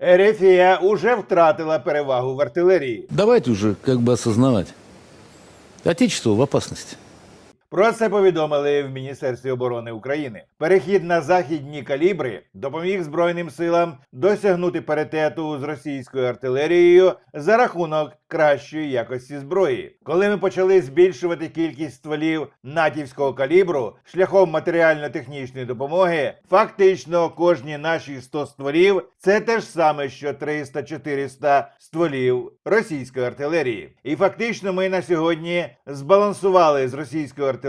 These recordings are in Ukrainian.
Ерефія уже втратила перевагу в артилерії. Давайте уже как бы осознавать. Отечество в опасности. Про це повідомили в Міністерстві оборони України. Перехід на західні калібри допоміг Збройним силам досягнути паритету з російською артилерією за рахунок кращої якості зброї. Коли ми почали збільшувати кількість стволів натівського калібру шляхом матеріально-технічної допомоги, фактично кожні наші 100 стволів це те ж саме, що 300-400 стволів російської артилерії. І фактично ми на сьогодні збалансували з російською артилерією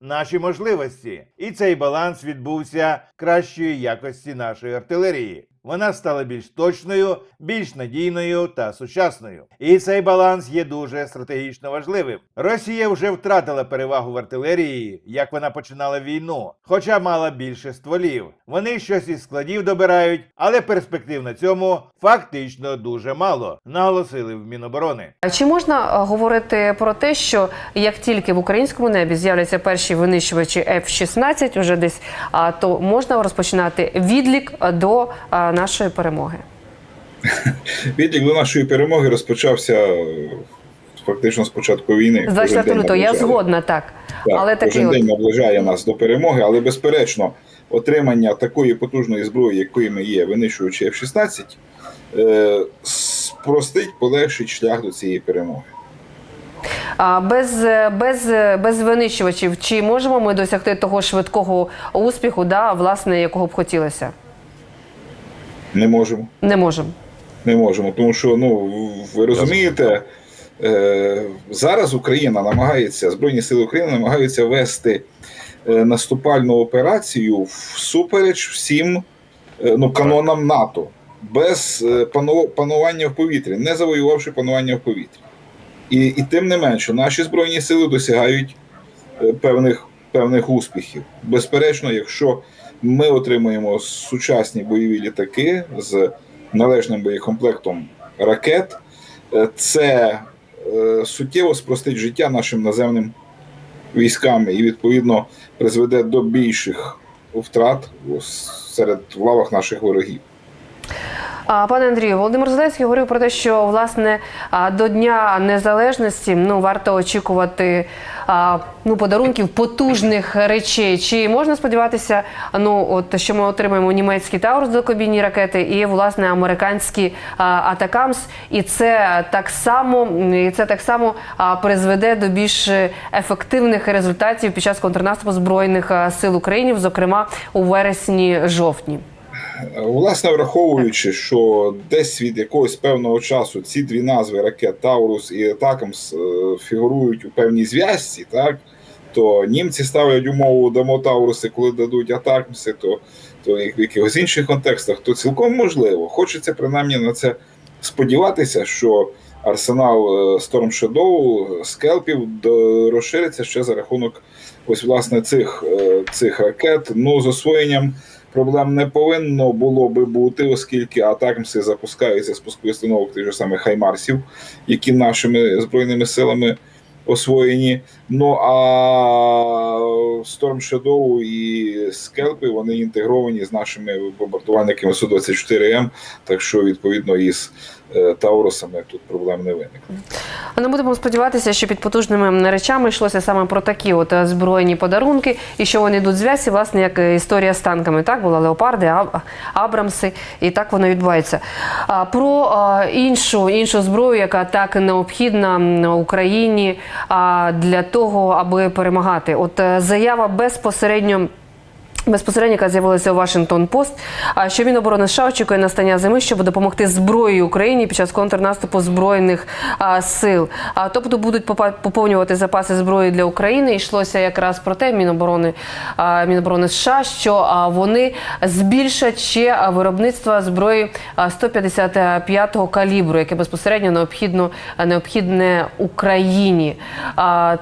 наші можливості. І цей баланс відбувся кращої якості нашої артилерії. Вона стала більш точною, більш надійною та сучасною. І цей баланс є дуже стратегічно важливим. Росія вже втратила перевагу в артилерії, як вона починала війну, хоча мала більше стволів. Вони щось із складів добирають, але перспектив на цьому фактично дуже мало, наголосили в Міноборони. А Чи можна е, говорити про те, що як тільки в українському небі з'являться перші винищувачі F-16, уже десь, а, то можна розпочинати відлік е, до е, нашої перемоги? Відлік до нашої перемоги розпочався е, фактично з початку війни. З Кожен 24 лютого, я згодна, так. Так, Але такий кожен от наближає нас до перемоги, але безперечно, отримання такої потужної зброї, якою ми є, винищуючи F-16, е, спростить, полегшить шлях до цієї перемоги. А без, е, без, без винищувачів, чи можемо ми досягти того швидкого успіху, да, власне, якого б хотілося? Не можемо. Не можемо. Не можемо, тому що ну ви розумієте, е, зараз Україна намагається, Збройні Сили України намагаються вести е, наступальну операцію всупереч всім е, ну, канонам НАТО, без е, пану- панування в повітрі, не завоювавши панування в повітрі. І, і тим не менше, наші збройні сили досягають певних, певних успіхів. Безперечно, якщо ми отримуємо сучасні бойові літаки з належним боєкомплектом ракет, е, це е, суттєво спростить життя нашим наземним військам і відповідно призведе до більших втрат серед лавах наших ворогів. Пане Андрію, Володимир Зеленський говорив про те, що власне до Дня Незалежності ну варто очікувати ну подарунків потужних речей. Чи можна сподіватися, ну от що ми отримаємо німецькі Таурус далекобійні ракети і власне американські Атакамс, і це так само і це так само призведе до більш ефективних результатів під час контрнаступу збройних сил України, зокрема у вересні-жовтні. Власне, враховуючи, що десь від якогось певного часу ці дві назви ракет Таурус і Атакамс е, фігурують у певній зв'язці, так то німці ставлять умову дамо Тауруси, коли дадуть Атакамси, то, то в якихось інших контекстах, то цілком можливо. Хочеться принаймні на це сподіватися, що арсенал е, Storm Shadow, скелпів розшириться ще за рахунок ось власне цих, е, цих ракет. Ну з освоєнням проблем не повинно було би бути, оскільки атакмси запускаються з пускових установок тих же самих хаймарсів, які нашими збройними силами освоєні. Ну а Storm Shadow і скелпи вони інтегровані з нашими бомбардувальниками Су-24М, так що відповідно із е, Таурусами тут проблем не виникне. А Ми будемо сподіватися, що під потужними речами йшлося саме про такі от е, збройні подарунки, і що вони йдуть в зв'язці, власне, як е, історія з танками. Так була леопарди, Аб- Абрамси, і так воно відбувається. А про іншу іншу зброю, яка так необхідна Україні для того, аби перемагати. От е, заява безпосередньо. Безпосередньо з'явилася у Вашингтон Пост, а що Міноборони США очікує настання зими, щоб допомогти зброї Україні під час контрнаступу збройних а, сил. А тобто будуть поповнювати запаси зброї для України. Йшлося якраз про те, Міноборони а, Міноборони США, що а, вони збільшать ще виробництво зброї а, 155-го калібру, яке безпосередньо необхідно необхідне Україні. А,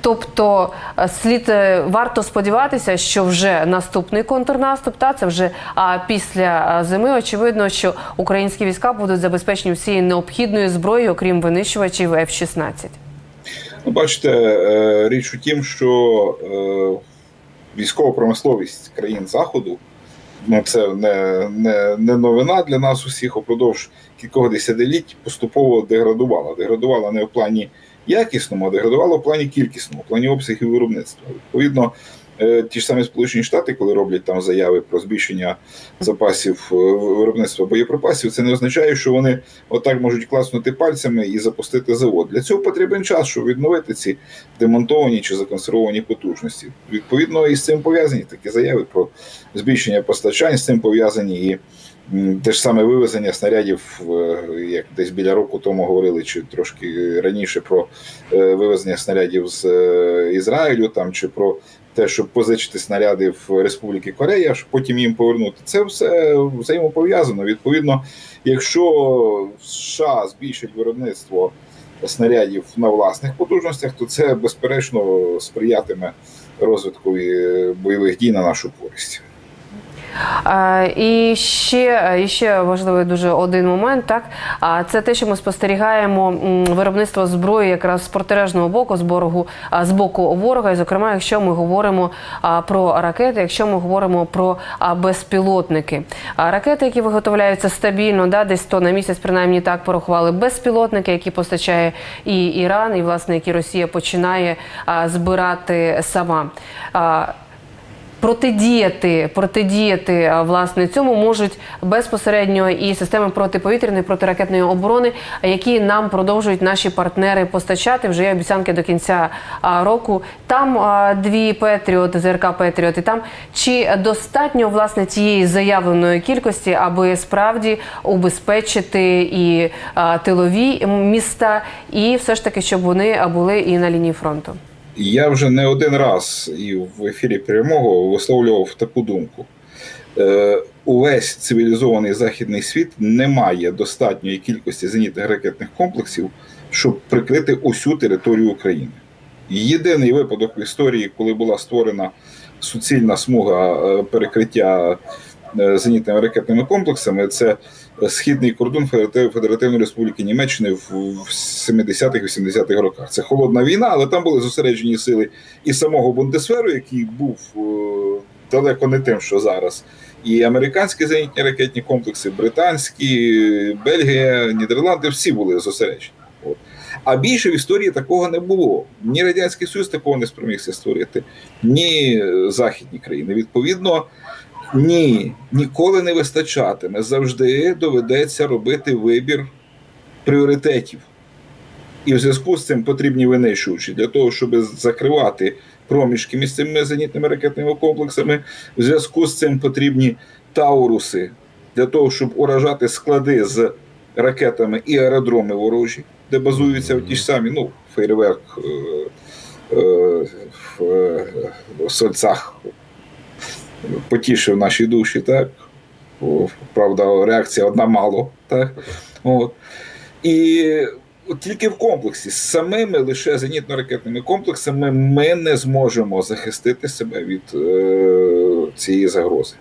Тобто е, слід е, варто сподіватися, що вже наступний контрнаступ, та це вже а, після е, зими. Очевидно, що українські війська будуть забезпечені всією необхідною зброєю, окрім винищувачів F-16. Ну, бачите, річ у тім, що військова промисловість країн Заходу ну це не, не, не новина для нас усіх. Упродовж кількох десятиліть поступово деградувала. Деградувала не в плані якісному, а деградувало в плані кількісному, в плані обсягів виробництва. Відповідно, ті ж самі Сполучені Штати, коли роблять там заяви про збільшення запасів е, виробництва боєприпасів, це не означає, що вони отак можуть класнути пальцями і запустити завод. Для цього потрібен час, щоб відновити ці демонтовані чи законсервовані потужності. Відповідно, і з цим пов'язані такі заяви про збільшення постачань, з цим пов'язані і те ж саме вивезення снарядів, е, як десь біля року тому говорили, чи трошки раніше про е, вивезення снарядів з е, Ізраїлю там чи про те, щоб позичити снаряди в Республіки Корея, щоб потім їм повернути. Це все взаємопов'язано. Відповідно, якщо США збільшить виробництво снарядів на власних потужностях, то це безперечно сприятиме розвитку бойових дій на нашу користь. А, І ще, і ще важливий дуже один момент, так це те, що ми спостерігаємо виробництво зброї якраз з протилежного боку, з борогу а, з боку ворога. І зокрема, якщо ми говоримо про ракети, якщо ми говоримо про безпілотники, ракети, які виготовляються стабільно, да, десь то на місяць, принаймні так порахували, безпілотники, які постачає і Іран, і власне які Росія починає збирати сама. Протидіяти, протидіяти власне цьому можуть безпосередньо і системи протиповітряної протиракетної оборони, які нам продовжують наші партнери постачати. Вже є обіцянки до кінця року. Там дві Петріот, ЗРК Петріот, і там чи достатньо власне цієї заявленої кількості, аби справді убезпечити і тилові міста, і все ж таки, щоб вони були і на лінії фронту. Я вже не один раз і в ефірі прямого висловлював таку думку. Е, увесь цивілізований західний світ не має достатньої кількості зенітних ракетних комплексів, щоб прикрити усю територію України. Єдиний випадок в історії, коли була створена суцільна смуга е, перекриття зенітними ракетними комплексами, це східний кордон Федеративної Республіки Німеччини в в 70-х-80-х роках. Це холодна війна, але там були зосереджені сили і самого Бундесверу, який був е, далеко не тим, що зараз. І американські зенітні ракетні комплекси, британські, Бельгія, Нідерланди всі були зосереджені. От. А більше в історії такого не було. Ні Радянський Союз такого не спромігся створити, ні е, західні країни. Відповідно, ні, ніколи не вистачатиме. Завжди доведеться робити вибір пріоритетів. І в зв'язку з цим потрібні винищувачі для того, щоб закривати проміжки між цими зенітними ракетними комплексами. В зв'язку з цим потрібні тауруси для того, щоб уражати склади з ракетами і аеродроми ворожі, де базуються ті ж самі, ну, фейерверк е, е, в е, Сольцах потішив наші душі, так? Правда, реакція одна мало, так? От. І тільки в комплексі з самими лише зенітно-ракетними комплексами ми не зможемо захистити себе від е, цієї загрози.